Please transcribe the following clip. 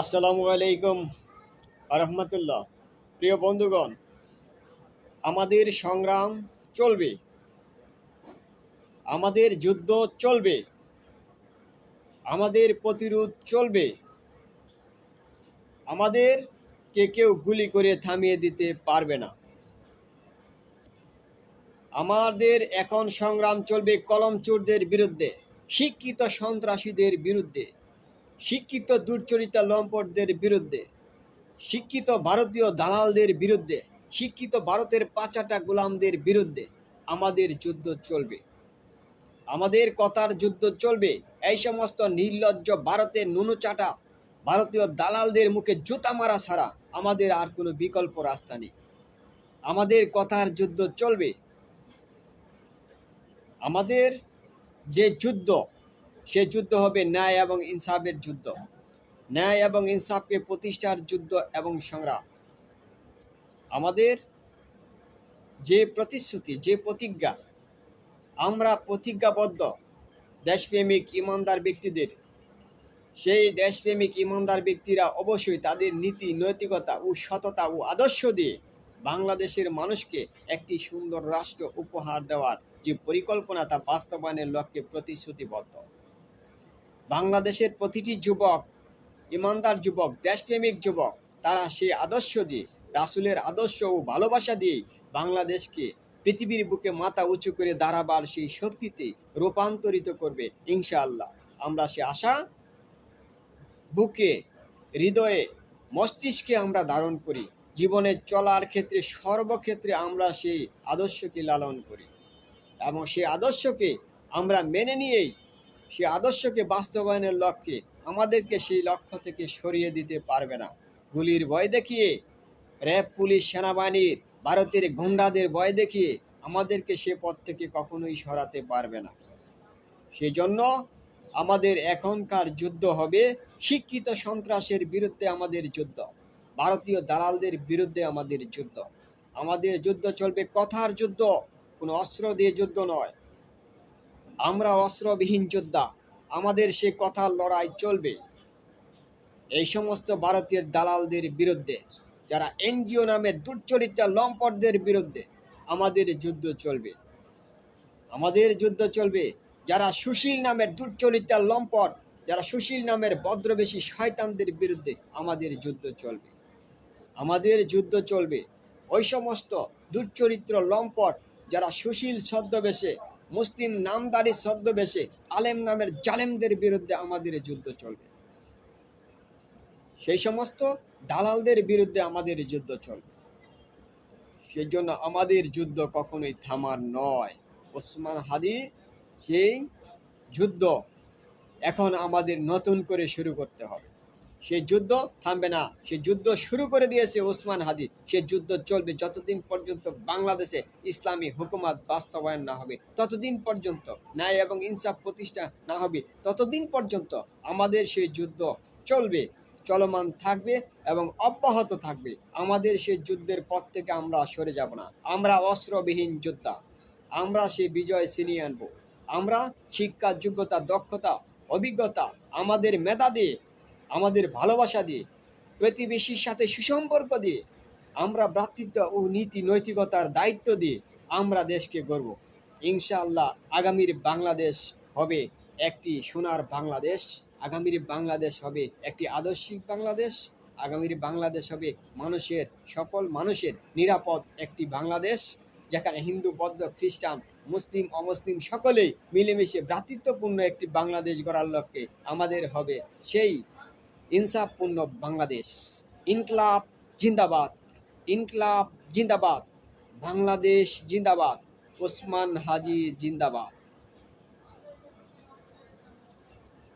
আসসালামু আলাইকুম রহমতুল্লাহ প্রিয় বন্ধুগণ, আমাদের সংগ্রাম চলবে। আমাদের যুদ্ধ চলবে। আমাদের প্রতিরোধ চলবে। আমাদের কে কেউ গুলি করে থামিয়ে দিতে পারবে না। আমাদের এখন সংগ্রাম চলবে কলমচোরদের বিরুদ্ধে, শিক্ষিত সন্ত্রাসীদের বিরুদ্ধে। শিক্ষিত দুর্চরিতা লম্পটদের বিরুদ্ধে, শিক্ষিত ভারতীয় দালালদের বিরুদ্ধে, শিক্ষিত ভারতের পাচাটা গোলামদের বিরুদ্ধে আমাদের যুদ্ধ চলবে। আমাদের কথার যুদ্ধ চলবে। এই সমস্ত নির্লজ্জ ভারতের নুনুচাটা, ভারতীয় দালালদের মুখে জুতা মারা ছাড়া আমাদের আর কোনো বিকল্প রাস্তা নেই। আমাদের কথার যুদ্ধ চলবে। আমাদের যে যুদ্ধ সে যুদ্ধ হবে ন্যায় এবং ইনসাফের যুদ্ধ। ন্যায় এবং ইনসাফকে প্রতিষ্ঠার যুদ্ধ এবং সংগ্রাম। আমাদের যে প্রতিশ্রুতি, যে প্রতিজ্ঞা, আমরা প্রতিজ্ঞাবদ্ধ দেশপ্রেমিক ইমানদার ব্যক্তিদের। সেই দেশপ্রেমিক ইমানদার ব্যক্তিরা অবশ্যই তাদের নীতি, নৈতিকতা ও সততা ও আদর্শ দিয়ে বাংলাদেশের মানুষকে একটি সুন্দর রাষ্ট্র উপহার দেওয়ার যে পরিকল্পনা তা বাস্তবায়নের লক্ষ্যে প্রতিশ্রুতিবদ্ধ। বাংলাদেশের প্রতিটি যুবক, ইমানদার যুবক, দেশপ্রেমিক যুবক, তারা সেই আদর্শ দিয়ে, রাসুলের আদর্শ ও ভালোবাসা দিয়ে বাংলাদেশকে পৃথিবীর বুকে মাথা উঁচু করে দাঁড়াবার সেই শক্তিতে রূপান্তরিত করবে ইনশাআল্লাহ। আমরা সে আশা বুকে, হৃদয়ে, মস্তিষ্কে আমরা ধারণ করি। জীবনে চলার ক্ষেত্রে সর্বক্ষেত্রে আমরা সেই আদর্শকে লালন করি। এবং সেই আদর্শকে আমরা মেনে নিয়েই সে আদর্শকে বাস্তবায়নের লক্ষ্যে আমাদেরকে সেই লক্ষ্য থেকে সরিয়ে দিতে পারবে না। গুলির ভয় দেখিয়ে, র্যাব, পুলিশ, সেনাবাহিনীর, ভারতের গুন্ডাদের ভয় দেখিয়ে আমাদেরকে সে পথ থেকে কখনোই সরাতে পারবে না। সেই জন্য আমাদের এখনকার যুদ্ধ হবে শিক্ষিত সন্ত্রাসের বিরুদ্ধে আমাদের যুদ্ধ, ভারতীয় দালালদের বিরুদ্ধে আমাদের যুদ্ধ। আমাদের যুদ্ধ চলবে কথার যুদ্ধ, কোনো অস্ত্র দিয়ে যুদ্ধ নয়। আমরা অস্ত্রবিহীন যোদ্ধা, আমাদের সে কথার লড়াই চলবে। এই সমস্ত ভারতীয় দালালদের বিরুদ্ধে, যারা এনজিও নামের দুর্চরিত্রা লম্পটদের বিরুদ্ধে আমাদের যুদ্ধ চলবে। আমাদের যুদ্ধ চলবে, যারা সুশীল নামের দুর্চরিত্রা লম্পট, যারা সুশীল নামের ভদ্রবেশী শয়তানদের বিরুদ্ধে আমাদের যুদ্ধ চলবে। আমাদের যুদ্ধ চলবে। ওই সমস্ত দুর্চরিত্র লম্পট, যারা সুশীল ছদ্মবেশে মুসলিম নামদারি ছদ্মবেশে আলেম নামের জালেমদের বিরুদ্ধে আমাদের যুদ্ধ চলবে। সেই সমস্ত দালালদের বিরুদ্ধে আমাদের যুদ্ধ চলবে। সেই জন্য আমাদের যুদ্ধ কখনোই থামার নয়। ওসমান হাদির সেই যুদ্ধ এখন আমাদের নতুন করে শুরু করতে হবে। সেই যুদ্ধ থামবে না। সে যুদ্ধ শুরু করে দিয়েছে ওসমান হাদি। সে যুদ্ধ চলবে যতদিন পর্যন্ত বাংলাদেশে ইসলামী হুকুমাত বাস্তবায়ন না হবে। ততদিন পর্যন্ত ন্যায় এবং ইনসাফ প্রতিষ্ঠা না হবে। ততদিন পর্যন্ত আমাদের সেই যুদ্ধ চলবে, চলমান থাকবে এবং অব্যাহত থাকবে। আমাদের সেই যুদ্ধের পথ থেকে আমরা সরে যাব না। আমরা অস্ত্রবিহীন যোদ্ধা। আমরা সেই বিজয় ছিনিয়ে আনব। আমরা শিক্ষা, যোগ্যতা, দক্ষতা, অভিজ্ঞতা, আমাদের মেধা দিয়ে আমাদের ভালোবাসা দিয়ে, প্রতিবেশীর সাথে সুসম্পর্ক দিয়ে, আমরা ভ্রাতৃত্ব ও নীতি নৈতিকতার দায়িত্ব দিয়ে আমরা দেশকে গর্ব ইনশাআল্লাহ আগামীর বাংলাদেশ হবে একটি সোনার বাংলাদেশ, আগামীর বাংলাদেশ হবে একটি আদর্শিক বাংলাদেশ, আগামীর বাংলাদেশ হবে মানুষের, সকল মানুষের নিরাপদ একটি বাংলাদেশ, যেখানে হিন্দু, বৌদ্ধ, খ্রিস্টান, মুসলিম, অমুসলিম সকলেই মিলেমিশে ভ্রাতৃত্বপূর্ণ একটি বাংলাদেশ গড়ার লক্ষ্যে আমাদের হবে সেই ইনসাফপূর্ণ বাংলাদেশ। ইনকলাব জিন্দাবাদ। ইনকলাব জিন্দাবাদ। বাংলাদেশ জিন্দাবাদ। ওসমান হাজি জিন্দাবাদ।